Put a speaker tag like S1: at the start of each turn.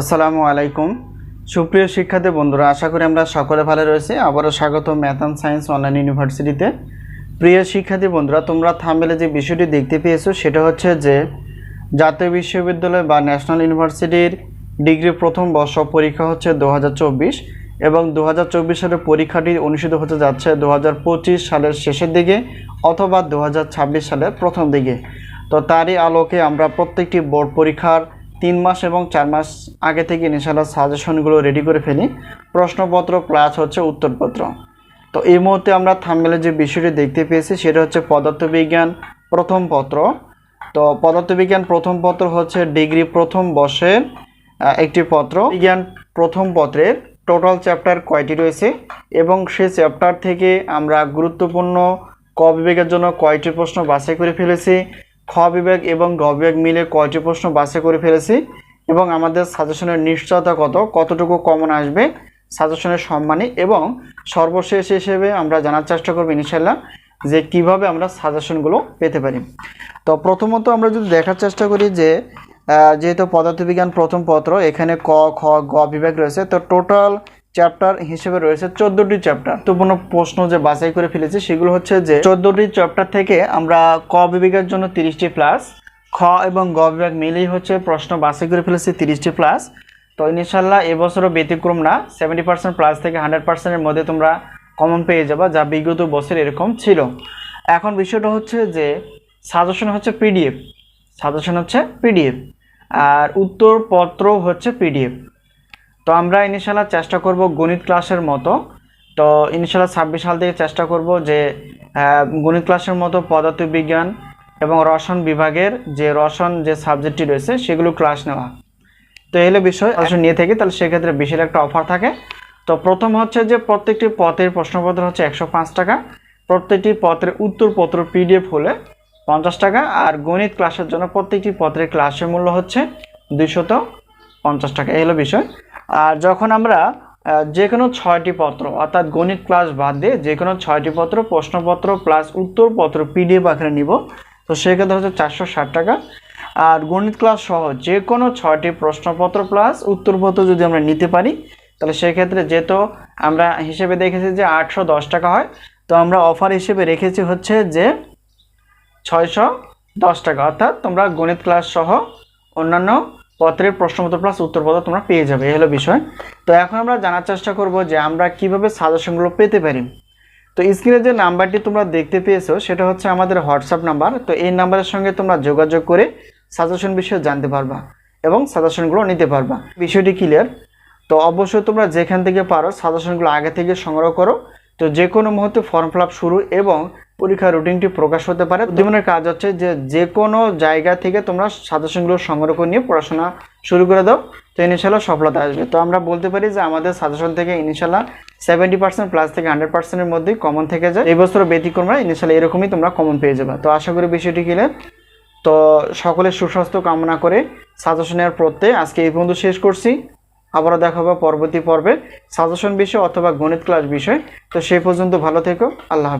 S1: আসসালামু আলাইকুম। সুপ্রিয় শিক্ষার্থী বন্ধুরা, আশা করি আমরা সকলে ভালো রয়েছি। আবারও স্বাগত ম্যাথ সায়েন্স অনলাইন ইউনিভার্সিটিতে। প্রিয় শিক্ষার্থী বন্ধুরা, তোমরা থামবেলে যে বিষয়টি দেখতে পেয়েছ, সেটা হচ্ছে যে, জাতীয় বিশ্ববিদ্যালয় বা ন্যাশনাল ইউনিভার্সিটির ডিগ্রি প্রথম বর্ষ পরীক্ষা হচ্ছে দু হাজার চব্বিশ এবং দু হাজার সালের পরীক্ষাটি অনুষ্ঠিত হতে যাচ্ছে দু হাজার পঁচিশ সালের শেষের দিকে অথবা দু হাজার ছাব্বিশ সালের প্রথম দিকে। তো তারই আলোকে আমরা প্রত্যেকটি বোর্ড পরীক্ষার তিন মাস এবং চার মাস আগে থেকে ইনশাল্লাহ সাজেশনগুলো রেডি করে ফেলি। প্রশ্নপত্র প্লাস হচ্ছে উত্তরপত্র। তো এই মুহূর্তে আমরা থামমেলে যে বিষয়টি দেখতে পেয়েছি, সেটা হচ্ছে পদার্থবিজ্ঞান প্রথম পত্র। তো পদার্থবিজ্ঞান প্রথম পত্র হচ্ছে ডিগ্রি প্রথম বর্ষের একটি পত্র। বিজ্ঞান প্রথম পত্রের টোটাল চ্যাপ্টার কয়টি রয়েছে এবং সেই চ্যাপ্টার থেকে আমরা গুরুত্বপূর্ণ ক বিভাগের জন্য কয়টি প্রশ্ন বাছাই করে ফেলেছি খ বিভাগ এবং গ বিভাগ মিলে কয়টি প্রশ্ন বাছাই করে ফেলেছি এবং আমাদের সাজেশনের নিশ্চয়তা কত? কতটুকু কমন আসবে? সাজেশনের সম্মানী এবং সর্বশেষ হিসেবে আমরা জানার চেষ্টা করব ইনশাল্লাহ যে কীভাবে আমরা সাজেশনগুলো পেতে পারি। তো প্রথমত আমরা যদি দেখার চেষ্টা করি যে যেহেতু পদার্থবিজ্ঞান প্রথম পত্র, এখানে ক, খ, গ বিভাগ রয়েছে, তো টোটাল চ্যাপ্টার হিসেবে রয়েছে চোদ্দোটি চ্যাপ্টার তো কোনো প্রশ্ন যে বাছাই করে ফেলেছি, সেগুলো হচ্ছে যে চোদ্দোটি চ্যাপ্টার থেকে আমরা ক বিভাগের জন্য তিরিশটি প্লাস খ এবং গ বিভাগ মিলেই হচ্ছে প্রশ্ন বাছাই করে ফেলেছি তিরিশটি প্লাস তো ইনশাল্লাহ এবছরও ব্যতিক্রম না সেভেন্টি পার্সেন্ট প্লাস থেকে হান্ড্রেড পার্সেন্টের মধ্যে তোমরা কমন পেয়ে যাবা, যা বিগত বছর এরকম ছিল। এখন বিষয়টা হচ্ছে যে সাজেশন হচ্ছে পিডিএফ সাজেশন হচ্ছে পিডিএফ আর উত্তরপত্র হচ্ছে পিডিএফ তো আমরা ইনশাল্লাহ চেষ্টা করব গণিত ক্লাসের মতো। তো ইনশাল্লাহ ছাব্বিশ সাল থেকে চেষ্টা করব যে গণিত ক্লাসের মতো পদার্থবিজ্ঞান এবং রসায়ন বিভাগের যে রসায়ন যে সাবজেক্টটি রয়েছে, সেগুলো ক্লাস নেওয়া। তো এই হলো বিষয়। আসলে নিয়ে থাকি, তাহলে সেক্ষেত্রে বিশেষ একটা অফার থাকে। তো প্রথম হচ্ছে যে, প্রত্যেকটি পথের প্রশ্নপত্র হচ্ছে একশো পাঁচ টাকা। প্রত্যেকটি পত্রের উত্তরপত্র পিডিএফ হলে পঞ্চাশ টাকা। আর গণিত ক্লাসের জন্য প্রত্যেকটি পত্রের ক্লাসের মূল্য হচ্ছে দুইশত পঞ্চাশ টাকা। এই হলো বিষয়। আর যখন আমরা যে কোনো ছয়টি পত্র, অর্থাৎ গণিত ক্লাস বাদ দিয়ে যে কোনো ছয়টি পত্র, প্রশ্নপত্র প্লাস উত্তরপত্র পিডিএফ আকারে নিব, তো সেক্ষেত্রে হচ্ছে চারশো ষাট টাকা। আর গণিত ক্লাস সহ যে কোনো ছয়টি প্রশ্নপত্র প্লাস উত্তরপত্র যদি আমরা নিতে পারি, তাহলে সেক্ষেত্রে যেহেতু আমরা হিসেবে দেখেছি যে আটশো দশ টাকা হয়, তো আমরা অফার হিসেবে রেখেছি হচ্ছে যে ছয়শো দশ টাকা। অর্থাৎ তোমরা গণিত ক্লাস সহ অন্যান্য পত্রের প্রশ্নপত্র প্লাস উত্তরপত্র তোমরা পেয়ে যাবে, এই হলো বিষয়। তো এখন আমরা জানার চেষ্টা করব যে আমরা কীভাবে সাজেশনগুলো পেতে পারি। তো স্ক্রিনে যে নাম্বারটি তোমরা দেখতে পেয়েছ, সেটা হচ্ছে আমাদের হোয়াটসঅ্যাপ নাম্বার তো এই নাম্বারের সঙ্গে তোমরা যোগাযোগ করে সাজেশন বিষয়ে জানতে পারবা এবং সাজেশনগুলো নিতে পারবা। বিষয়টি ক্লিয়ার তো অবশ্যই তোমরা যেখান থেকে পারো সাজেশনগুলো আগে থেকে সংগ্রহ করো। তো যে কোনো মুহূর্তে ফর্ম ফিল শুরু এবং পরীক্ষার রুটিনটি প্রকাশ হতে পারে। জীবনের কাজ হচ্ছে যে যে কোনো জায়গা থেকে তোমরা সাজেশনগুলো সংগ্রহ করে নিয়ে পড়াশোনা শুরু করে দাও তো ইনশাল্লাহ সফলতা আসবে। তো আমরা বলতে পারি যে আমাদের সাজেশন থেকে ইনশাল্লাহ সেভেন্টি পার্সেন্ট প্লাস থেকে হান্ড্রেড পার্সেন্টের মধ্যেই কমন থেকে যায়। এই বছর ব্যতিক্রম না ইনশাল্লাহ এরকমই তোমরা কমন পেয়ে যাবে। তো আশা করি বিষয়টি ক্লিয়ার তো সকলের সুস্বাস্থ্য কামনা করে সাজেশন নেওয়ার প্রত্যয় আজকে এই পর্যন্ত শেষ করছি। আবারও দেখা হবে পরবর্তী পর্বে সাজেশন বিষয় অথবা গণিত ক্লাস বিষয়। তো সেই পর্যন্ত ভালো থেকো। আল্লাহ